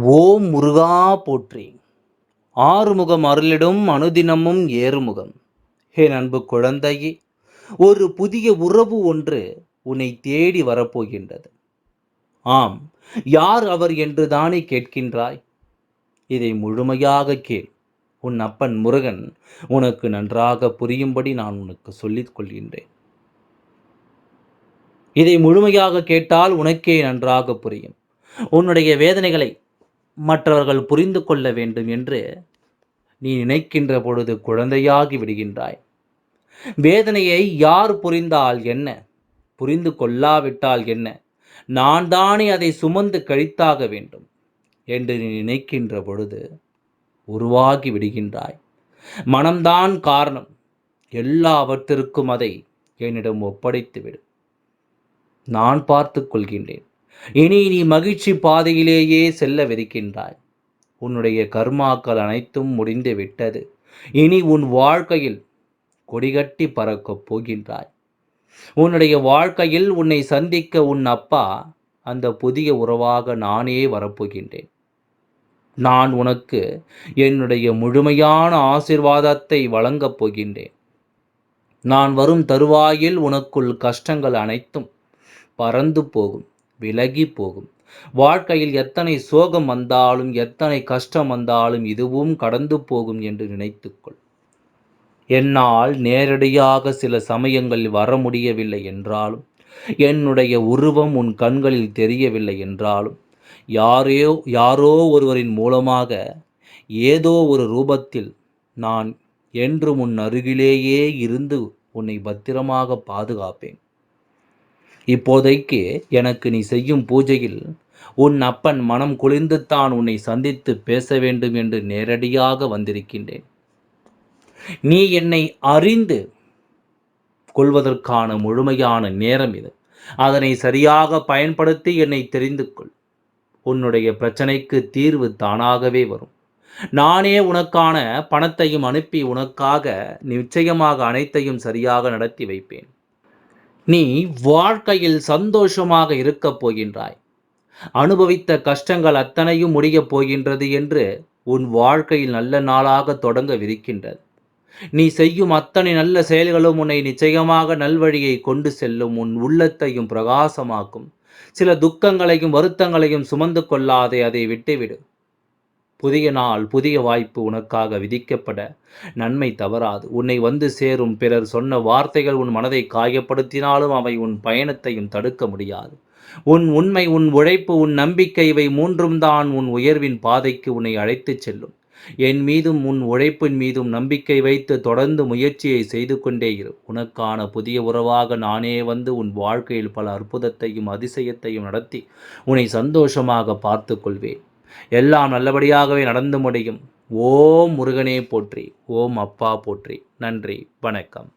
ஓம் முருகா போற்றி. ஆறுமுகம் அருளிடும் அனுதினமும் ஏறுமுகம். ஹே அன்பு குழந்தையே ஒரு புதிய உறவு ஒன்று உன்னை தேடி வரப்போகின்றது. ஆம் யார் அவர் என்று தானே கேட்கின்றாய்? இதை முழுமையாக கேள். உன் அப்பன் முருகன் உனக்கு நன்றாக புரியும்படி நான் உனக்கு சொல்லிக் கொள்கின்றேன். இதை முழுமையாக கேட்டால் உனக்கே நன்றாக புரியும். உன்னுடைய வேதனைகளை மற்றவர்கள் புரிந்து கொள்ள வேண்டும் என்று நீ நினைக்கின்ற பொழுது குழந்தையாகி விடுகின்றாய். வேதனையை யார் புரிந்தால் என்ன? புரிந்து கொள்ளாவிட்டால் என்ன? நான் தானே அதை சுமந்து கழித்தாக வேண்டும் என்று நீ நினைக்கின்ற பொழுது உருவாகி விடுகின்றாய். மனம்தான் காரணம். எல்லாவற்றிற்கும் அதை என்னிடம் ஒப்படைத்துவிடும் நான் பார்த்து கொள்கின்றேன். இனி நீ மகிழ்ச்சி பாதையிலேயே செல்லவிருக்கின்றாய். உன்னுடைய கர்மாக்கள் அனைத்தும் முடிந்து விட்டது. இனி உன் வாழ்க்கையில் கொடிகட்டி பறக்கப் போகின்றாய். உன்னுடைய வாழ்க்கையில் உன்னை சந்திக்க உன் அப்பா அந்த புதிய உறவாக நானே வரப்போகின்றேன். நான் உனக்கு என்னுடைய முழுமையான ஆசிர்வாதத்தை வழங்கப் போகின்றேன். நான் வரும் தருவாயில் உனக்குள் கஷ்டங்கள் அனைத்தும் பறந்து போகும். விலகி போகும். வாழ்க்கையில் எத்தனை சோகம் வந்தாலும் எத்தனை கஷ்டம் வந்தாலும் இதுவும் கடந்து போகும் என்று நினைத்துக்கொள். என்னால் நேரடியாக சில சமயங்களில் வர முடியவில்லை என்றாலும் என்னுடைய உருவம் உன் கண்களில் தெரியவில்லை என்றாலும் யாரையோ யாரோ ஒருவரின் மூலமாக ஏதோ ஒரு ரூபத்தில் நான் என்று உன் அருகிலேயே இருந்து உன்னை பத்திரமாக பாதுகாப்பேன். இப்போதைக்கு எனக்கு நீ செய்யும் பூஜையில் உன் அப்பன் மனம் குளிர்ந்து தான் உன்னை சந்தித்து பேச வேண்டும் என்று நேரடியாக வந்திருக்கின்றேன். நீ என்னை அறிந்து கொள்வதற்கான முழுமையான நேரம் இது. அதனை சரியாக பயன்படுத்தி என்னை தெரிந்து கொள். உன்னுடைய பிரச்சனைக்கு தீர்வு தானாகவே வரும். நானே உனக்கான பணத்தையும் அனுப்பி உனக்காக நிச்சயமாக அனைத்தையும் சரியாக நடத்தி வைப்பேன். நீ வாழ்க்கையில் சந்தோஷமாக இருக்கப் போகின்றாய். அனுபவித்த கஷ்டங்கள் அத்தனையும் முடியப் போகின்றது என்று உன் வாழ்க்கையில் நல்ல நாளாக தொடங்கவிருக்கின்றது. நீ செய்யும் அத்தனை நல்ல செயல்களும் உன்னை நிச்சயமாக நல்வழியை கொண்டு செல்லும் உன் உள்ளத்தையும் பிரகாசமாக்கும். சில துக்கங்களையும் வருத்தங்களையும் சுமந்து கொள்ளாதே அதை விட்டுவிடு. புதிய நாள் புதிய வாய்ப்பு உனக்காக விதிக்கப்பட நன்மை தவறாது. உன்னை வந்து சேரும் பிறர் சொன்ன வார்த்தைகள் உன் மனதை காயப்படுத்தினாலும் அவை உன் பயணத்தையும் தடுக்க முடியாது. உன் உண்மை உன் உழைப்பு உன் நம்பிக்கை இவை மூன்றும் தான் உன் உயர்வின் பாதைக்கு உன்னை அழைத்துச் செல்லும். என் மீதும் உன் உழைப்பின் மீதும் நம்பிக்கை வைத்து தொடர்ந்து முயற்சியை செய்து கொண்டே இரு. உனக்கான புதிய உறவாக நானே வந்து உன் வாழ்க்கையில் பல அற்புதத்தையும் அதிசயத்தையும் நடத்தி உன்னை சந்தோஷமாக பார்த்து கொள்வேன். எல்லாம் நல்லபடியாகவே நடந்து முடியும். ஓம் முருகனே போற்றி. ஓம் அப்பா போற்றி. நன்றி. வணக்கம்.